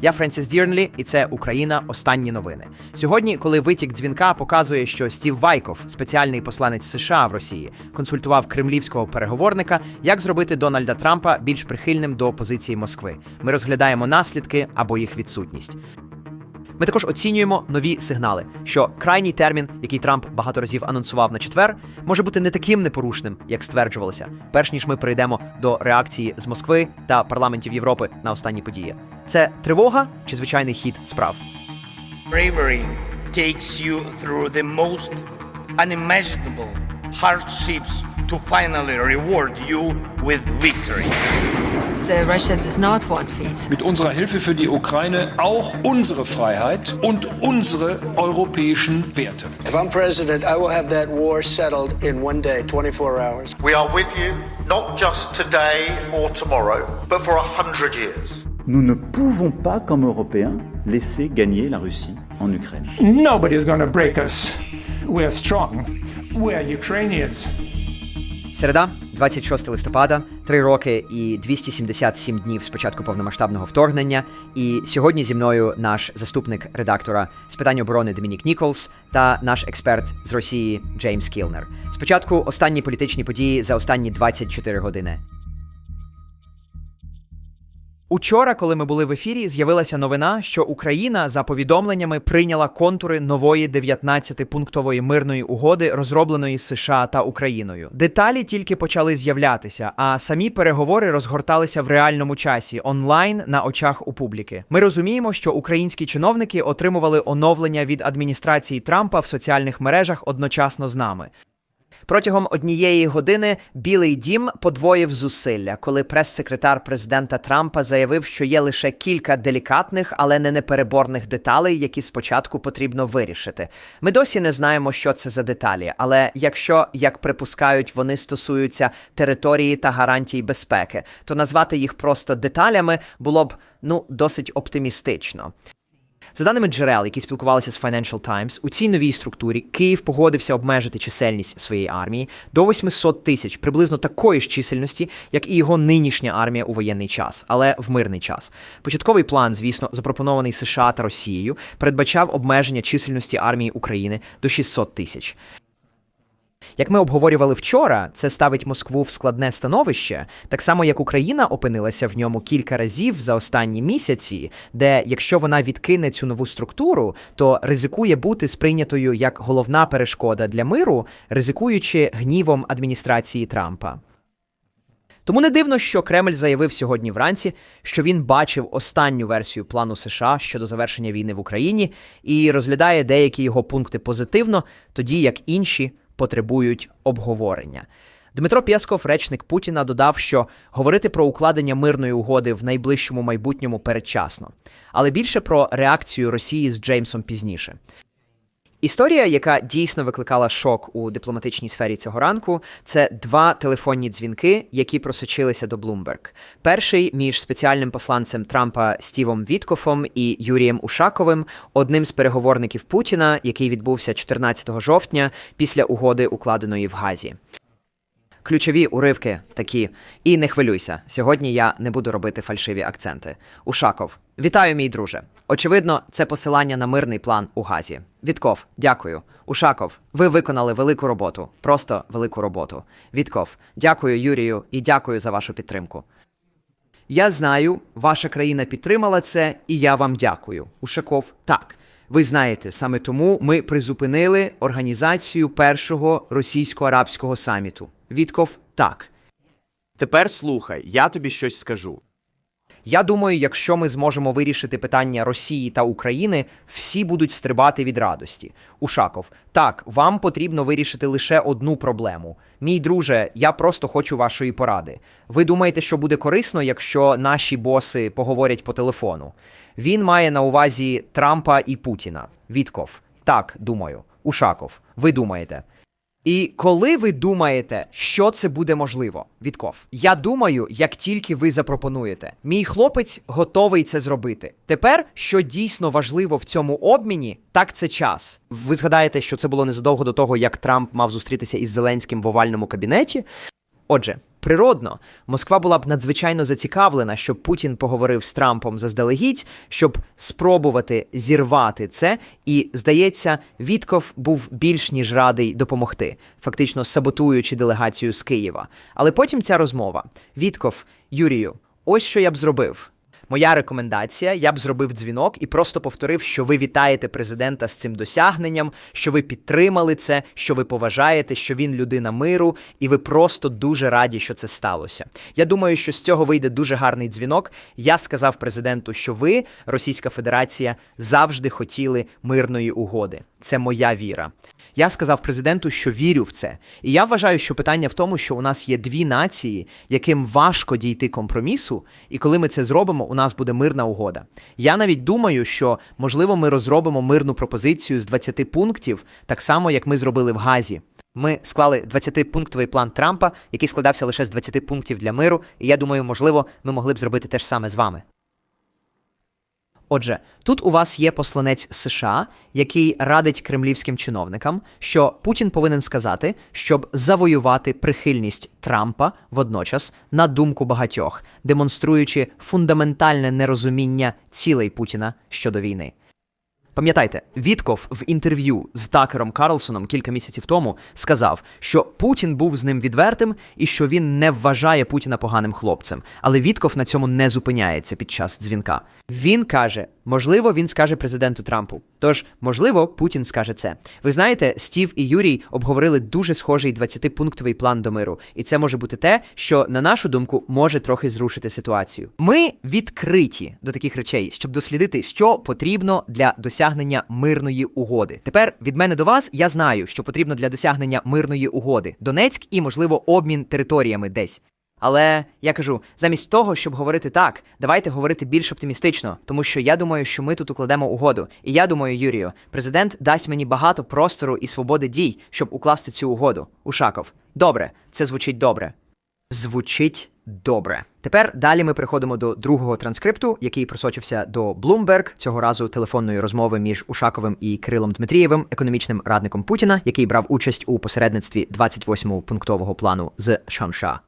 Я Френсіс Дірнлі, і це Україна. Останні новини. Сьогодні, коли витік дзвінка показує, що Стів Вайков, спеціальний посланець США в Росії, консультував кремлівського переговорника, як зробити Дональда Трампа більш прихильним до позиції Москви. Ми розглядаємо наслідки або їх відсутність. Ми також оцінюємо нові сигнали, що крайній термін, який Трамп багато разів анонсував на четвер, може бути не таким непорушним, як стверджувалося, перш ніж ми перейдемо до реакції з Москви та парламентів Європи на останні події. Це тривога чи звичайний хід справ? Bravery takes you through the most unimaginable hardships to finally reward you with victory. Russia does not want peace. mit unserer Hilfe für die Ukraine auch unsere Freiheit und unsere europäischen Werte. If I'm president, I will have that war settled in one day, 24 hours. We are with you, not just today or tomorrow, but for a hundred years. Nous ne pouvons pas, comme Européens, laisser gagner la Russie en Ukraine. Nobody's going to break us. We're strong. We're Ukrainians. Середа, 26 листопада, три роки і 277 днів з початку повномасштабного вторгнення. І сьогодні зі мною наш заступник редактора з питань оборони Домінік Ніколс та наш експерт з Росії Джеймс Кілнер. Спочатку останні політичні події за останні 24 години. Учора, коли ми були в ефірі, з'явилася новина, що Україна за повідомленнями прийняла контури нової 19-пунктової мирної угоди, розробленої США та Україною. Деталі тільки почали з'являтися, а самі переговори розгорталися в реальному часі онлайн на очах у публіки. Ми розуміємо, що українські чиновники отримували оновлення від адміністрації Трампа в соціальних мережах одночасно з нами. Протягом однієї години Білий дім подвоїв зусилля, коли прес-секретар президента Трампа заявив, що є лише кілька делікатних, але не непереборних деталей, які спочатку потрібно вирішити. Ми досі не знаємо, що це за деталі, але якщо, як припускають, вони стосуються території та гарантій безпеки, то назвати їх просто деталями було б ну досить оптимістично. За даними джерел, які спілкувалися з Financial Times, у цій новій структурі Київ погодився обмежити чисельність своєї армії до 800 тисяч, приблизно такої ж чисельності, як і його нинішня армія у воєнний час, але в мирний час. Початковий план, звісно, запропонований США та Росією, передбачав обмеження чисельності армії України до 600 тисяч. Як ми обговорювали вчора, це ставить Москву в складне становище, так само як Україна опинилася в ньому кілька разів за останні місяці, де, якщо вона відкине цю нову структуру, то ризикує бути сприйнятою як головна перешкода для миру, ризикуючи гнівом адміністрації Трампа. Тому не дивно, що Кремль заявив сьогодні вранці, що він бачив останню версію плану США щодо завершення війни в Україні і розглядає деякі його пункти позитивно, тоді як інші потребують обговорення. Дмитро Пєсков, речник Путіна, додав, що говорити про укладення мирної угоди в найближчому майбутньому передчасно, але більше про реакцію Росії з Джеймсом пізніше. Історія, яка дійсно викликала шок у дипломатичній сфері цього ранку, це два телефонні дзвінки, які просочилися до Bloomberg. Перший між спеціальним посланцем Трампа Стівом Віткофом і Юрієм Ушаковим, одним з переговорників Путіна, який відбувся 14 жовтня після угоди, укладеної в Газі. Ключові уривки такі. І не хвилюйся, сьогодні я не буду робити фальшиві акценти. Ушаков, вітаю, мій друже. Очевидно, це посилання на мирний план у Газі. Вітков, дякую. Ушаков, ви виконали велику роботу, просто велику роботу. Вітков, дякую Юрію і дякую за вашу підтримку. Я знаю, ваша країна підтримала це, і я вам дякую. Ушаков, так. Ви знаєте, саме тому ми призупинили організацію першого російсько-арабського саміту. Вітков, так. Тепер слухай, я тобі щось скажу. Я думаю, якщо ми зможемо вирішити питання Росії та України, всі будуть стрибати від радості. Ушаков, так, вам потрібно вирішити лише одну проблему. Мій друже, я просто хочу вашої поради. Ви думаєте, що буде корисно, якщо наші боси поговорять по телефону? Він має на увазі Трампа і Путіна. Вітков, так, думаю. Ушаков, ви думаєте. І коли ви думаєте, що це буде можливо, Вітков, я думаю, як тільки ви запропонуєте. Мій хлопець готовий це зробити. Тепер, що дійсно важливо в цьому обміні, так це час. Ви згадаєте, що це було незадовго до того, як Трамп мав зустрітися із Зеленським в овальному кабінеті. Отже, Природно, Москва була б надзвичайно зацікавлена, щоб Путін поговорив з Трампом заздалегідь, щоб спробувати зірвати це. І здається, Вітков був більш ніж радий допомогти, фактично саботуючи делегацію з Києва. Але потім ця розмова: Вітков, Юрію, ось що я б зробив. Моя рекомендація: я б зробив дзвінок і просто повторив, що ви вітаєте президента з цим досягненням, що ви підтримали це, що ви поважаєте, що він людина миру, і ви просто дуже раді, що це сталося. Я думаю, що з цього вийде дуже гарний дзвінок. Я сказав президенту, що ви, Російська Федерація, завжди хотіли мирної угоди. Це моя віра. Я сказав президенту, що вірю в це. І я вважаю, що питання в тому, що у нас є дві нації, яким важко дійти компромісу, і коли ми це зробимо, у нас буде мирна угода. Я навіть думаю, що можливо ми розробимо мирну пропозицію з 20 пунктів, так само як ми зробили в Газі. Ми склали 20-пунктовий план Трампа, який складався лише з 20 пунктів для миру, і я думаю, можливо, ми могли б зробити те ж саме з вами. Отже, тут у вас є посланець США, який радить кремлівським чиновникам, що Путін повинен сказати, щоб завоювати прихильність Трампа водночас на думку багатьох, демонструючи фундаментальне нерозуміння цілей Путіна щодо війни. Пам'ятайте, Вітков в інтерв'ю з Такером Карлсоном кілька місяців тому сказав, що Путін був з ним відвертим і що він не вважає Путіна поганим хлопцем. Але Вітков на цьому не зупиняється під час дзвінка. Він каже, можливо, він скаже президенту Трампу. Тож, можливо, Путін скаже це. Ви знаєте, Стів і Юрій обговорили дуже схожий 20-пунктовий план до миру, і це може бути те, що, на нашу думку, може трохи зрушити ситуацію. Ми відкриті до таких речей, щоб дослідити, що потрібно для досягнення мирної угоди. Тепер від мене до вас я знаю, що потрібно для досягнення мирної угоди. Донецьк і, можливо, обмін територіями десь. Але я кажу, замість того, щоб говорити так, давайте говорити більш оптимістично, тому що я думаю, що ми тут укладемо угоду. І я думаю, Юрію, президент дасть мені багато простору і свободи дій, щоб укласти цю угоду. Ушаков. Добре, це звучить добре. Звучить добре. Тепер далі ми переходимо до другого транскрипту, який просочився до Bloomberg, цього разу телефонної розмови між Ушаковим і Кирилом Дмитрієвим, економічним радником Путіна, який брав участь у посередництві 28-го пунктового плану з Шанша.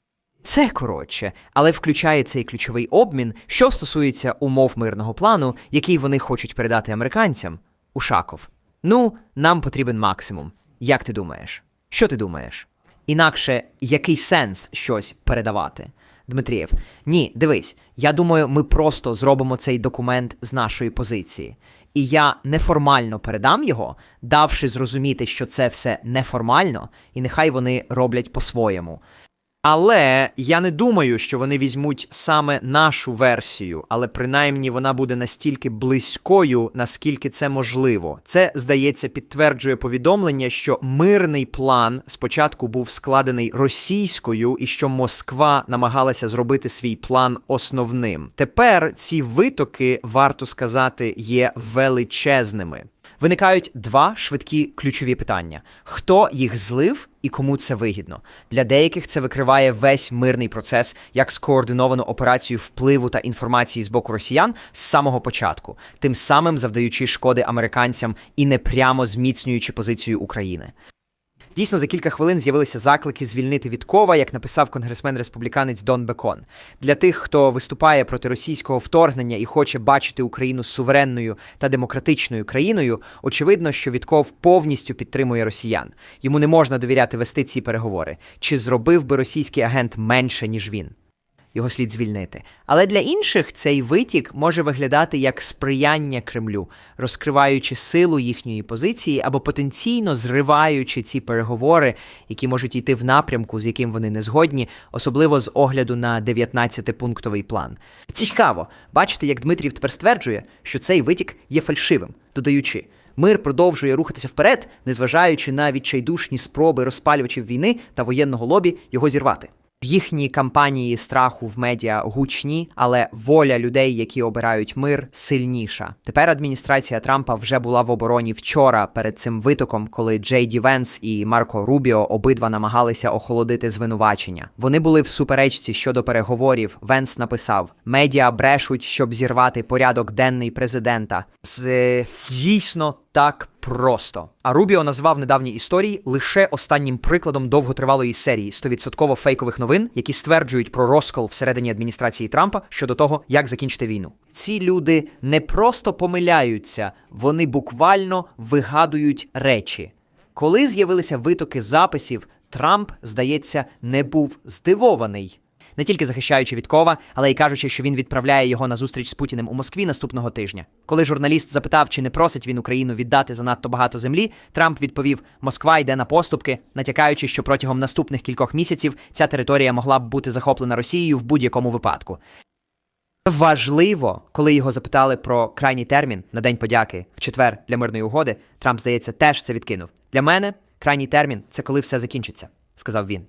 Це коротше, але включає цей ключовий обмін, що стосується умов мирного плану, який вони хочуть передати американцям. Ушаков. Ну, нам потрібен максимум. Як ти думаєш? Що ти думаєш? Інакше який сенс щось передавати? Дмитрієв, ні, дивись, я думаю, ми просто зробимо цей документ з нашої позиції. І я неформально передам його, давши зрозуміти, що це все неформально, і нехай вони роблять по-своєму. Але я не думаю, що вони візьмуть саме нашу версію, але принаймні вона буде настільки близькою, наскільки це можливо. Це, здається, підтверджує повідомлення, що мирний план спочатку був складений російською, і що Москва намагалася зробити свій план основним. Тепер ці витоки, варто сказати, є величезними. Виникають два швидкі ключові питання: хто їх злив і кому це вигідно? Для деяких це викриває весь мирний процес як скоординовану операцію впливу та інформації з боку росіян з самого початку, тим самим завдаючи шкоди американцям і непрямо зміцнюючи позицію України. Дійсно, за кілька хвилин з'явилися заклики звільнити Віткова, як написав конгресмен-республіканець Дон Бекон. Для тих, хто виступає проти російського вторгнення і хоче бачити Україну суверенною та демократичною країною, очевидно, що Вітков повністю підтримує росіян. Йому не можна довіряти вести ці переговори. Чи зробив би російський агент менше, ніж він? Його слід звільнити. Але для інших цей витік може виглядати як сприяння Кремлю, розкриваючи силу їхньої позиції або потенційно зриваючи ці переговори, які можуть йти в напрямку, з яким вони не згодні, особливо з огляду на 19-пунктовий план. Цікаво бачити, як Дмитрів тепер стверджує, що цей витік є фальшивим, додаючи. Мир продовжує рухатися вперед, незважаючи на відчайдушні спроби розпалювачів війни та воєнного лобі його зірвати. Їхні кампанії страху в медіа гучні, але воля людей, які обирають мир, сильніша. Тепер адміністрація Трампа вже була в обороні вчора перед цим витоком, коли Джей Ді Венс і Марко Рубіо обидва намагалися охолодити звинувачення. Вони були в суперечці щодо переговорів. Венс написав: медіа брешуть, щоб зірвати порядок денний президента. Це дійсно так просто. А Рубіо назвав недавні історії лише останнім прикладом довготривалої серії 100% фейкових новин, які стверджують про розкол всередині адміністрації Трампа щодо того, як закінчити війну. Ці люди не просто помиляються, вони буквально вигадують речі. Коли з'явилися витоки записів, Трамп, здається, не був здивований. Не тільки захищаючи Віткова, але й кажучи, що він відправляє його на зустріч з Путіним у Москві наступного тижня. Коли журналіст запитав, чи не просить він Україну віддати занадто багато землі, Трамп відповів: Москва йде на поступки, натякаючи, що протягом наступних кількох місяців ця територія могла б бути захоплена Росією в будь-якому випадку. Важливо, коли його запитали про крайній термін на День подяки в четвер для мирної угоди, Трамп, здається, теж це відкинув. Для мене крайній термін це коли все закінчиться, сказав він.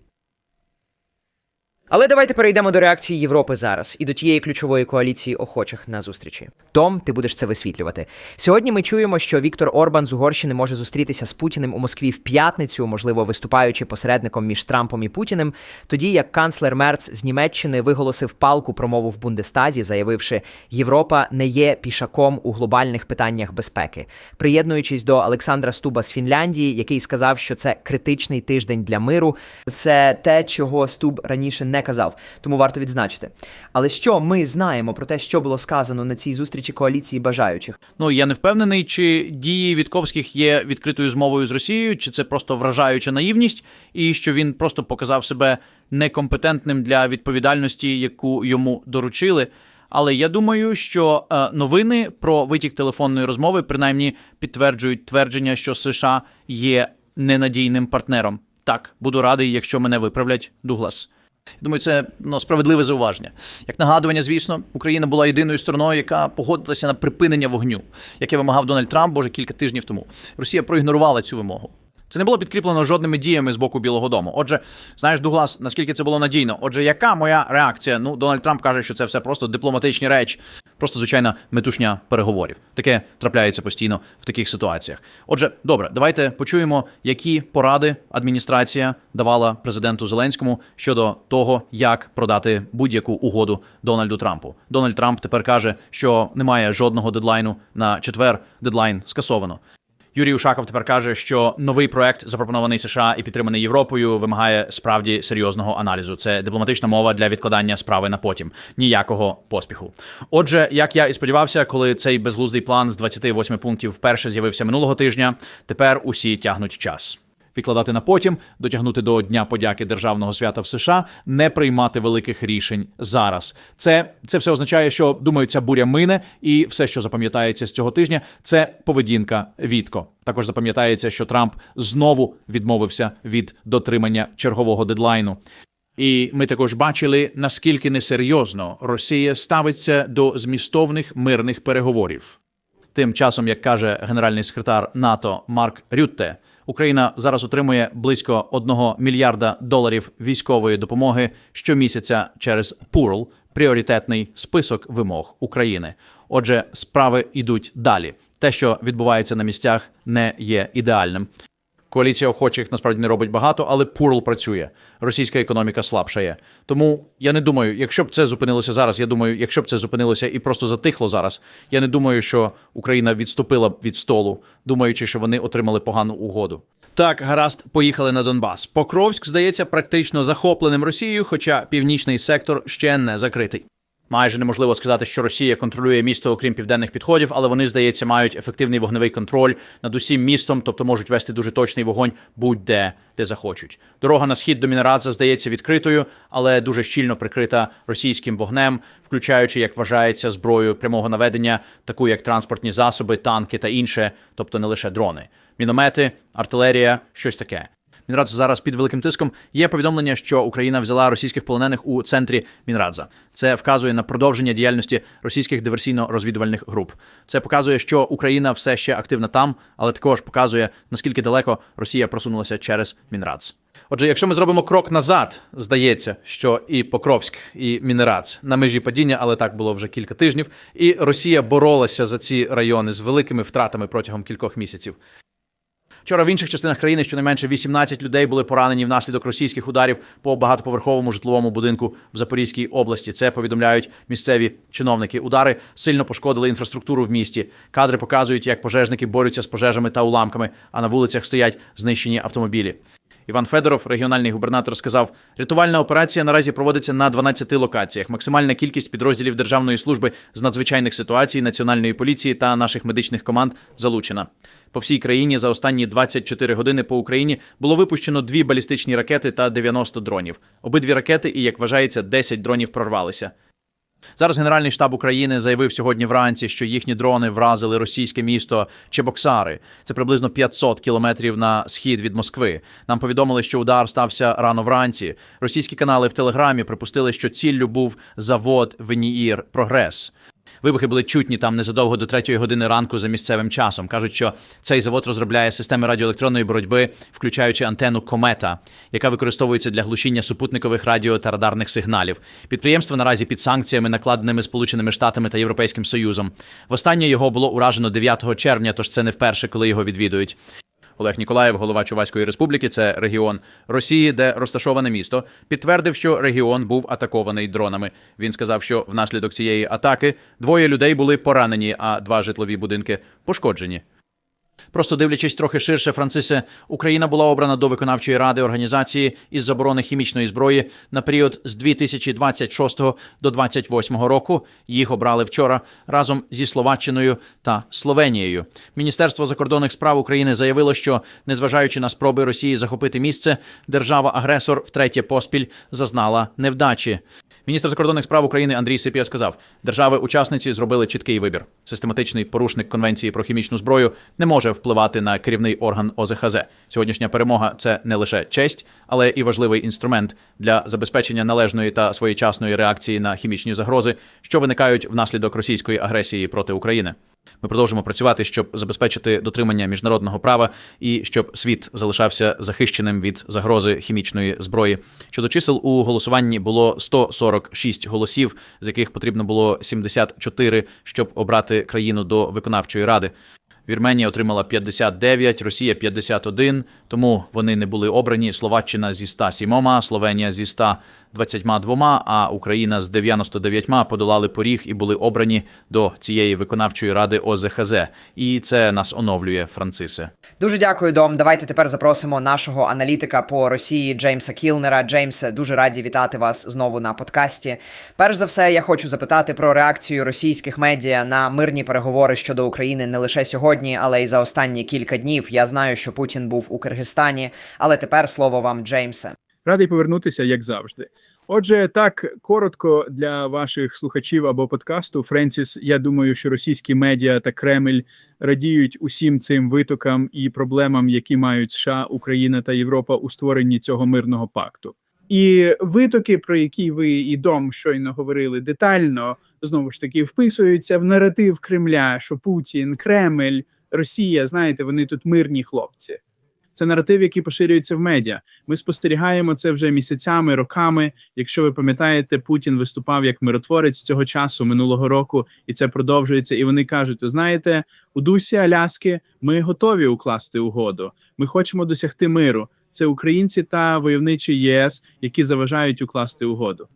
Але давайте перейдемо до реакції Європи зараз і до тієї ключової коаліції охочих на зустрічі. Том, ти будеш це висвітлювати. Сьогодні ми чуємо, що Віктор Орбан з Угорщини може зустрітися з Путіним у Москві в п'ятницю, можливо, виступаючи посередником між Трампом і Путіним. Тоді як канцлер Мерц з Німеччини виголосив палку промову в Бундестазі, заявивши, Європа не є пішаком у глобальних питаннях безпеки, приєднуючись до Олександра Стуба з Фінляндії, який сказав, що це критичний тиждень для миру. Це те, чого Стуб раніше не казав, тому варто відзначити. Але що ми знаємо про те, що було сказано на цій зустрічі коаліції бажаючих? Ну я не впевнений, чи дії Вітковських є відкритою змовою з Росією, чи це просто вражаюча наївність, і що він просто показав себе некомпетентним для відповідальності, яку йому доручили. Але я думаю, що е, новини про витік телефонної розмови принаймні підтверджують твердження, що США є ненадійним партнером. Так, буду радий, якщо мене виправлять Дуглас. Думаю, це ну, справедливе зауваження. Як нагадування, звісно, Україна була єдиною стороною, яка погодилася на припинення вогню, яке вимагав Дональд Трамп, боже, кілька тижнів тому. Росія проігнорувала цю вимогу. Це не було підкріплено жодними діями з боку Білого Дому. Отже, знаєш, Дуглас, наскільки це було надійно? Отже, яка моя реакція? Ну, Дональд Трамп каже, що це все просто дипломатичні речі, просто звичайна метушня переговорів. Таке трапляється постійно в таких ситуаціях. Отже, добре, давайте почуємо, які поради адміністрація давала президенту Зеленському щодо того, як продати будь-яку угоду Дональду Трампу. Дональд Трамп тепер каже, що немає жодного дедлайну на четвер. Дедлайн скасовано. Юрій Ушаков тепер каже, що новий проект, запропонований США і підтриманий Європою, вимагає справді серйозного аналізу. Це дипломатична мова для відкладання справи на потім. Ніякого поспіху. Отже, як я і сподівався, коли цей безглуздий план з 28 пунктів вперше з'явився минулого тижня, тепер усі тягнуть час. Відкладати на потім, дотягнути до Дня подяки Державного свята в США, не приймати великих рішень зараз. Це, це все означає, що думаю, ця буря мине, і все, що запам'ятається з цього тижня, це поведінка Вітко. Також запам'ятається, що Трамп знову відмовився від дотримання чергового дедлайну. І ми також бачили, наскільки несерйозно Росія ставиться до змістовних мирних переговорів. Тим часом, як каже генеральний секретар НАТО Марк Рютте, Україна зараз отримує близько 1 мільярда доларів військової допомоги щомісяця через ПУРЛ – пріоритетний список вимог України. Отже, справи йдуть далі. Те, що відбувається на місцях, не є ідеальним. Коаліція охочих насправді не робить багато, але Пурл працює. Російська економіка слабшає. Тому я не думаю, якщо б це зупинилося зараз, я думаю, якщо б це зупинилося і просто затихло зараз, я не думаю, що Україна відступила б від столу, думаючи, що вони отримали погану угоду. Так, гаразд, поїхали на Донбас. Покровськ здається практично захопленим Росією, хоча північний сектор ще не закритий. Майже неможливо сказати, що Росія контролює місто, окрім південних підходів, але вони, здається, мають ефективний вогневий контроль над усім містом, тобто можуть вести дуже точний вогонь будь-де, де захочуть. Дорога на схід до Мінерадза здається відкритою, але дуже щільно прикрита російським вогнем, включаючи, як вважається, зброю прямого наведення, таку як транспортні засоби, танки та інше, тобто не лише дрони, міномети, артилерія, щось таке. Мінрадзе зараз під великим тиском. Є повідомлення, що Україна взяла російських полонених у центрі Мінрадза. Це вказує на продовження діяльності російських диверсійно-розвідувальних груп. Це показує, що Україна все ще активна там, але також показує наскільки далеко Росія просунулася через Мінрадз. Отже, якщо ми зробимо крок назад, здається, що і Покровськ, і Мінерац на межі падіння, але так було вже кілька тижнів, і Росія боролася за ці райони з великими втратами протягом кількох місяців. Вчора в інших частинах країни щонайменше 18 людей були поранені внаслідок російських ударів по багатоповерховому житловому будинку в Запорізькій області. Це повідомляють місцеві чиновники. Удари сильно пошкодили інфраструктуру в місті. Кадри показують, як пожежники борються з пожежами та уламками, а на вулицях стоять знищені автомобілі. Іван Федоров, регіональний губернатор, сказав: рятувальна операція наразі проводиться на 12 локаціях. Максимальна кількість підрозділів Державної служби з надзвичайних ситуацій, національної поліції та наших медичних команд залучена. По всій країні за останні 24 години по Україні було випущено дві балістичні ракети та 90 дронів. Обидві ракети, і як вважається, 10 дронів прорвалися. Зараз Генеральний штаб України заявив сьогодні вранці, що їхні дрони вразили російське місто Чебоксари. Це приблизно 500 кілометрів на схід від Москви. Нам повідомили, що удар стався рано вранці. Російські канали в Телеграмі припустили, що ціллю був завод Веніїр Прогрес. Вибухи були чутні там незадовго до третьої години ранку за місцевим часом. кажуть, що цей завод розробляє системи радіоелектронної боротьби, включаючи антенну комета, яка використовується для глушіння супутникових радіо та радарних сигналів. Підприємство наразі під санкціями, накладеними Сполученими Штатами та Європейським Союзом. Востаннє його було уражено 9 червня, тож це не вперше, коли його відвідують. Олег Ніколаєв, голова Чуваської республіки, це регіон Росії, де розташоване місто, підтвердив, що регіон був атакований дронами. Він сказав, що внаслідок цієї атаки двоє людей були поранені, а два житлові будинки пошкоджені. Просто дивлячись трохи ширше, Францисе, Україна була обрана до виконавчої ради організації із заборони хімічної зброї на період з 2026 до 2028 року. Їх обрали вчора разом зі Словаччиною та Словенією. Міністерство закордонних справ України заявило, що незважаючи на спроби Росії захопити місце, держава-агресор втретє поспіль зазнала невдачі. Міністр закордонних справ України Андрій Сипія сказав: держави-учасниці зробили чіткий вибір. Систематичний порушник конвенції про хімічну зброю не може впливати на керівний орган ОЗХЗ. Сьогоднішня перемога це не лише честь, але і важливий інструмент для забезпечення належної та своєчасної реакції на хімічні загрози, що виникають внаслідок російської агресії проти України. Ми продовжимо працювати, щоб забезпечити дотримання міжнародного права і щоб світ залишався захищеним від загрози хімічної зброї. Щодо чисел у голосуванні було 146 голосів, з яких потрібно було 74, щоб обрати країну до виконавчої ради. Вірменія отримала 59, Росія 51, тому вони не були обрані. Словаччина зі 107, Словенія зі 122, а Україна з 99 подолали поріг і були обрані до цієї виконавчої ради ОЗХЗ. І це нас оновлює, Францисе. Дуже дякую, Дом. Давайте тепер запросимо нашого аналітика по Росії Джеймса Кілнера. Джеймсе, дуже раді вітати вас знову на подкасті. Перш за все, я хочу запитати про реакцію російських медіа на мирні переговори щодо України не лише сьогодні, але й за останні кілька днів. Я знаю, що Путін був у Киргизстані, але тепер слово вам, Джеймсе. Радий повернутися, як завжди. Отже, так коротко для ваших слухачів або подкасту, Френсіс. Я думаю, що російські медіа та Кремль радіють усім цим витокам і проблемам, які мають США, Україна та Європа у створенні цього мирного пакту. І витоки, про які ви і дом щойно говорили детально, знову ж таки вписуються в наратив Кремля, що Путін, Кремль, Росія, знаєте, вони тут мирні хлопці. Це наратив, який поширюється в медіа. Ми спостерігаємо це вже місяцями, роками. Якщо ви пам'ятаєте, Путін виступав як миротворець цього часу минулого року, і це продовжується. І вони кажуть: ви знаєте, у дусі Аляски ми готові укласти угоду. Ми хочемо досягти миру. Це українці та войовничі ЄС, які заважають укласти угоду.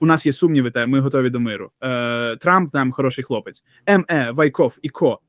У нас є сумніви, та ми готові до миру. Е, Трамп нам хороший хлопець. МЕ, Вайков і Ко.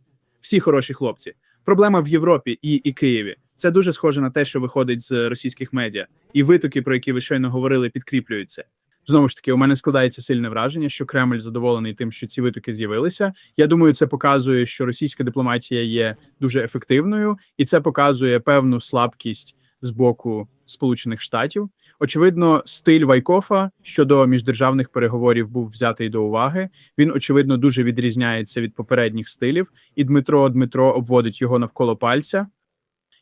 Всі хороші хлопці. Проблема в Європі і, і Києві. Це дуже схоже на те, що виходить з російських медіа, і витоки, про які ви щойно говорили, підкріплюються. Знову ж таки, у мене складається сильне враження, що Кремль задоволений тим, що ці витоки з'явилися. Я думаю, це показує, що російська дипломатія є дуже ефективною, і це показує певну слабкість з боку Сполучених Штатів. Очевидно, стиль Вайкофа щодо міждержавних переговорів був взятий до уваги. Він очевидно дуже відрізняється від попередніх стилів, і Дмитро Дмитро обводить його навколо пальця.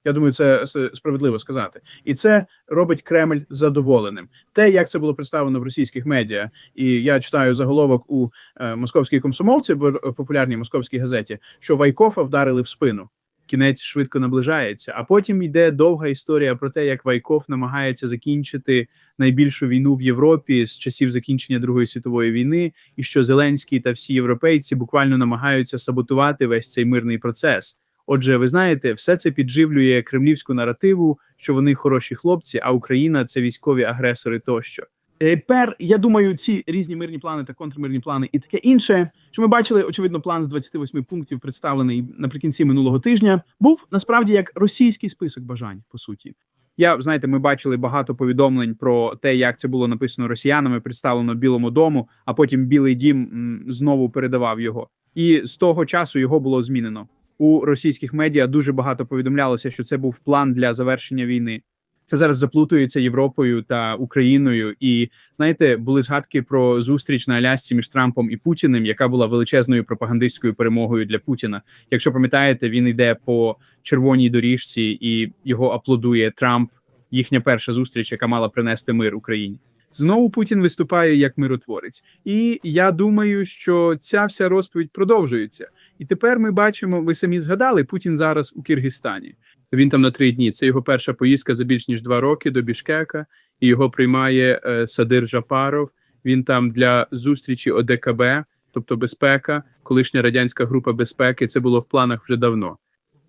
Я думаю, це справедливо сказати, і це робить Кремль задоволеним. Те, як це було представлено в російських медіа, і я читаю заголовок у е, московській комсомолці, е, популярній московській газеті, що Вайкофа вдарили в спину. Кінець швидко наближається. А потім йде довга історія про те, як Вайков намагається закінчити найбільшу війну в Європі з часів закінчення Другої світової війни, і що Зеленський та всі європейці буквально намагаються саботувати весь цей мирний процес. Отже, ви знаєте, все це підживлює кремлівську наративу, що вони хороші хлопці, а Україна це військові агресори тощо. Тепер я думаю, ці різні мирні плани та контрмирні плани і таке інше, що ми бачили, очевидно, план з 28 пунктів, представлений наприкінці минулого тижня, був насправді як російський список бажань, по суті. Я знаєте, ми бачили багато повідомлень про те, як це було написано росіянами, представлено Білому дому, а потім Білий Дім знову передавав його. І з того часу його було змінено. У російських медіа дуже багато повідомлялося, що це був план для завершення війни. Це зараз заплутується Європою та Україною. І знаєте, були згадки про зустріч на Алясці між Трампом і Путіним, яка була величезною пропагандистською перемогою для Путіна. Якщо пам'ятаєте, він йде по червоній доріжці і його аплодує Трамп. Їхня перша зустріч, яка мала принести мир Україні. Знову Путін виступає як миротворець, і я думаю, що ця вся розповідь продовжується. І тепер ми бачимо, ви самі згадали, Путін зараз у Киргизстані. Він там на три дні. Це його перша поїздка за більш ніж два роки до Бішкека, і його приймає е, Садир Жапаров. Він там для зустрічі ОДКБ, тобто безпека, колишня радянська група безпеки. Це було в планах вже давно.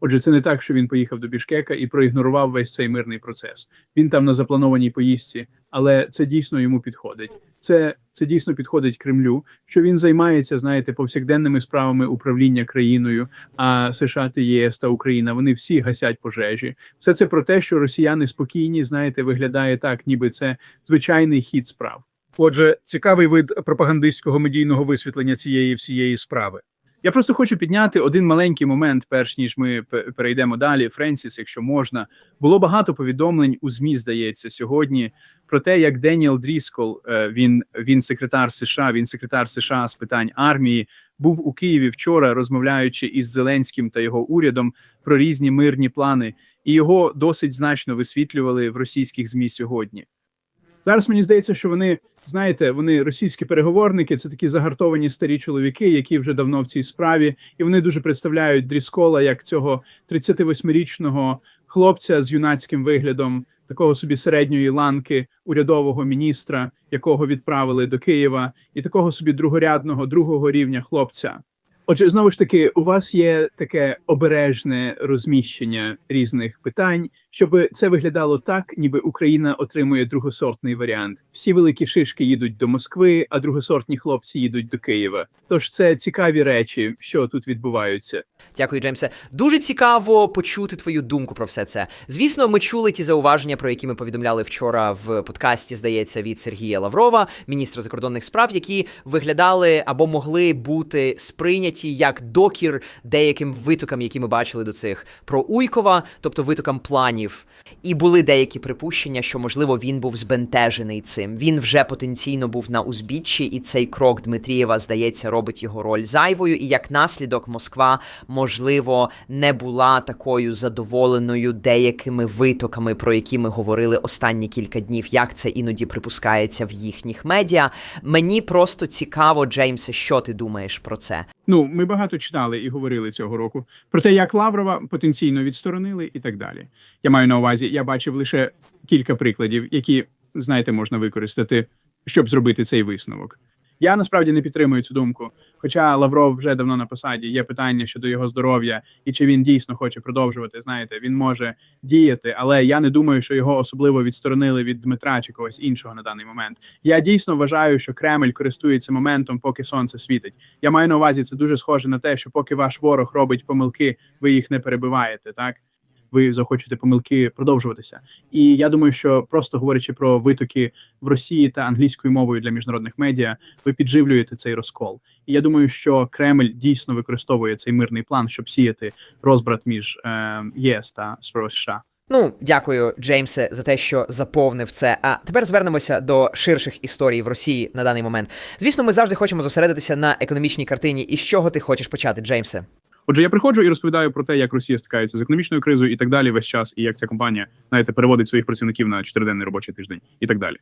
Отже, це не так, що він поїхав до Бішкека і проігнорував весь цей мирний процес. Він там на запланованій поїздці, але це дійсно йому підходить. Це, це дійсно підходить Кремлю, що він займається, знаєте, повсякденними справами управління країною. А США та єС та Україна вони всі гасять пожежі. Все це про те, що росіяни спокійні, знаєте, виглядає так, ніби це звичайний хід справ. Отже, цікавий вид пропагандистського медійного висвітлення цієї всієї справи. Я просто хочу підняти один маленький момент, перш ніж ми перейдемо далі. Френсіс, якщо можна, було багато повідомлень у змі, здається, сьогодні про те, як Деніел Дріскол, е, він, він секретар США, він секретар США з питань армії, був у Києві вчора, розмовляючи із Зеленським та його урядом про різні мирні плани, і його досить значно висвітлювали в російських змі сьогодні. Зараз мені здається, що вони знаєте, вони російські переговорники, це такі загартовані старі чоловіки, які вже давно в цій справі, і вони дуже представляють Дріскола як цього 38-річного хлопця з юнацьким виглядом, такого собі середньої ланки урядового міністра, якого відправили до Києва, і такого собі другорядного другого рівня хлопця. Отже, знову ж таки, у вас є таке обережне розміщення різних питань, щоб це виглядало так, ніби Україна отримує другосортний варіант. Всі великі шишки їдуть до Москви, а другосортні хлопці їдуть до Києва. Тож це цікаві речі, що тут відбуваються. Дякую, Джеймсе. Дуже цікаво почути твою думку про все це. Звісно, ми чули ті зауваження, про які ми повідомляли вчора в подкасті, здається, від Сергія Лаврова, міністра закордонних справ, які виглядали або могли бути сприйняті як докір деяким витокам, які ми бачили до цих про Уйкова, тобто витокам планів. І були деякі припущення, що можливо він був збентежений цим. Він вже потенційно був на узбіччі, і цей крок Дмитрієва, здається, робить його роль зайвою. І як наслідок Москва, можливо, не була такою задоволеною деякими витоками, про які ми говорили останні кілька днів, як це іноді припускається в їхніх медіа. Мені просто цікаво, Джеймсе, що ти думаєш про це? Ну, ми багато читали і говорили цього року про те, як Лаврова потенційно відсторонили, і так далі. Я маю на увазі, я бачив лише кілька прикладів, які знаєте, можна використати, щоб зробити цей висновок. Я насправді не підтримую цю думку. Хоча Лавров вже давно на посаді, є питання щодо його здоров'я і чи він дійсно хоче продовжувати. Знаєте, він може діяти, але я не думаю, що його особливо відсторонили від Дмитра чи когось іншого на даний момент. Я дійсно вважаю, що Кремль користується моментом, поки сонце світить. Я маю на увазі, це дуже схоже на те, що поки ваш ворог робить помилки, ви їх не перебиваєте, так. Ви захочете помилки продовжуватися, і я думаю, що просто говорячи про витоки в Росії та англійською мовою для міжнародних медіа, ви підживлюєте цей розкол. І я думаю, що Кремль дійсно використовує цей мирний план, щоб сіяти розбрат між е, ЄС та США. Ну, дякую, Джеймсе, за те, що заповнив це. А тепер звернемося до ширших історій в Росії на даний момент. Звісно, ми завжди хочемо зосередитися на економічній картині. І з чого ти хочеш почати, Джеймсе? Отже, я приходжу і розповідаю про те, як Росія стикається з економічною кризою і так далі весь час, і як ця компанія знаєте переводить своїх працівників на чотириденний робочий тиждень і так далі.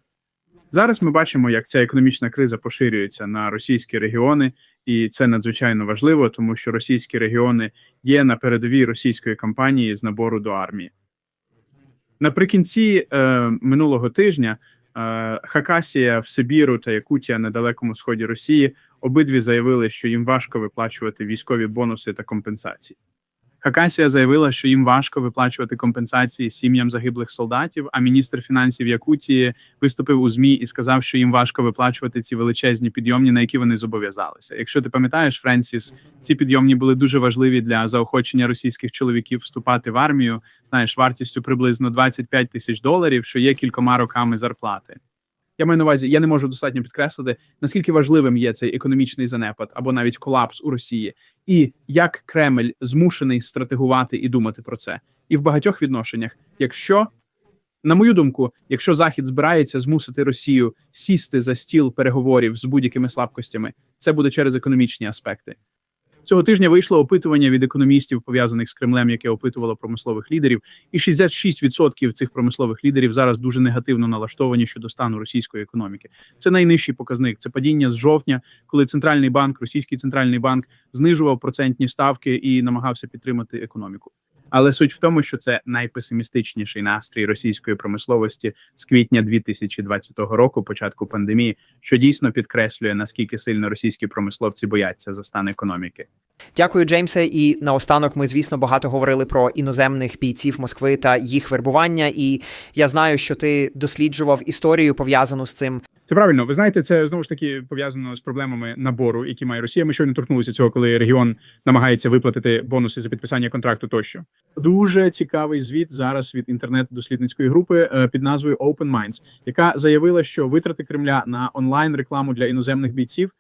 Зараз ми бачимо, як ця економічна криза поширюється на російські регіони, і це надзвичайно важливо, тому що російські регіони є на передовій російської кампанії з набору до армії. Наприкінці е, минулого тижня Хакасія в Сибіру та Якутія на далекому сході Росії обидві заявили, що їм важко виплачувати військові бонуси та компенсації. Хакасія заявила, що їм важко виплачувати компенсації сім'ям загиблих солдатів. А міністр фінансів Якутії виступив у змі і сказав, що їм важко виплачувати ці величезні підйомні, на які вони зобов'язалися. Якщо ти пам'ятаєш, Френсіс, ці підйомні були дуже важливі для заохочення російських чоловіків вступати в армію. Знаєш, вартістю приблизно 25 тисяч доларів, що є кількома роками зарплати. Я маю на увазі, я не можу достатньо підкреслити, наскільки важливим є цей економічний занепад або навіть колапс у Росії, і як Кремль змушений стратегувати і думати про це. І в багатьох відношеннях, якщо на мою думку, якщо Захід збирається змусити Росію сісти за стіл переговорів з будь-якими слабкостями, це буде через економічні аспекти. Цього тижня вийшло опитування від економістів, пов'язаних з Кремлем, яке опитувало промислових лідерів, і 66% цих промислових лідерів зараз дуже негативно налаштовані щодо стану російської економіки. Це найнижчий показник. Це падіння з жовтня, коли центральний банк, російський центральний банк, знижував процентні ставки і намагався підтримати економіку. Але суть в тому, що це найпесимістичніший настрій російської промисловості з квітня 2020 року, початку пандемії, що дійсно підкреслює наскільки сильно російські промисловці бояться за стан економіки. Дякую, Джеймсе. І наостанок ми, звісно, багато говорили про іноземних бійців Москви та їх вербування. І я знаю, що ти досліджував історію пов'язану з цим. Це правильно. Ви знаєте, це знову ж таки пов'язано з проблемами набору, які має Росія. Ми щойно торкнулися цього, коли регіон намагається виплатити бонуси за підписання контракту тощо. Дуже цікавий звіт зараз від інтернет-дослідницької групи е, під назвою Open Minds, яка заявила, що витрати Кремля на онлайн рекламу для іноземних бійців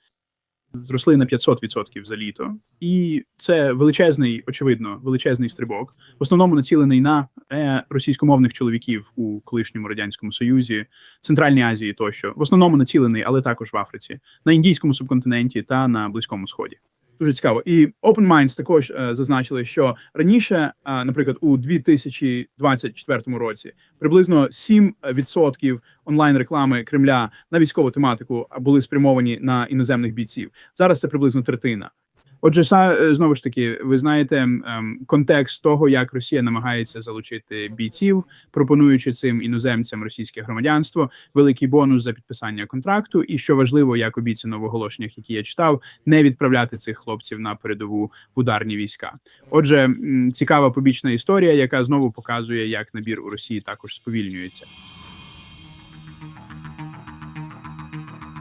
зросли на 500% за літо, і це величезний, очевидно, величезний стрибок, в основному націлений на е, російськомовних чоловіків у колишньому радянському союзі, Центральній Азії тощо, в основному націлений, але також в Африці, на індійському субконтиненті та на близькому сході. Дуже цікаво. І Open Minds також е, зазначили, що раніше, е, наприклад, у 2024 році приблизно 7% онлайн реклами Кремля на військову тематику були спрямовані на іноземних бійців. Зараз це приблизно третина. Отже, е, знову ж таки, ви знаєте ем, контекст того, як Росія намагається залучити бійців, пропонуючи цим іноземцям російське громадянство, великий бонус за підписання контракту. І що важливо, як обіцяно в оголошеннях, які я читав, не відправляти цих хлопців на передову в ударні війська. Отже, цікава побічна історія, яка знову показує, як набір у Росії також сповільнюється.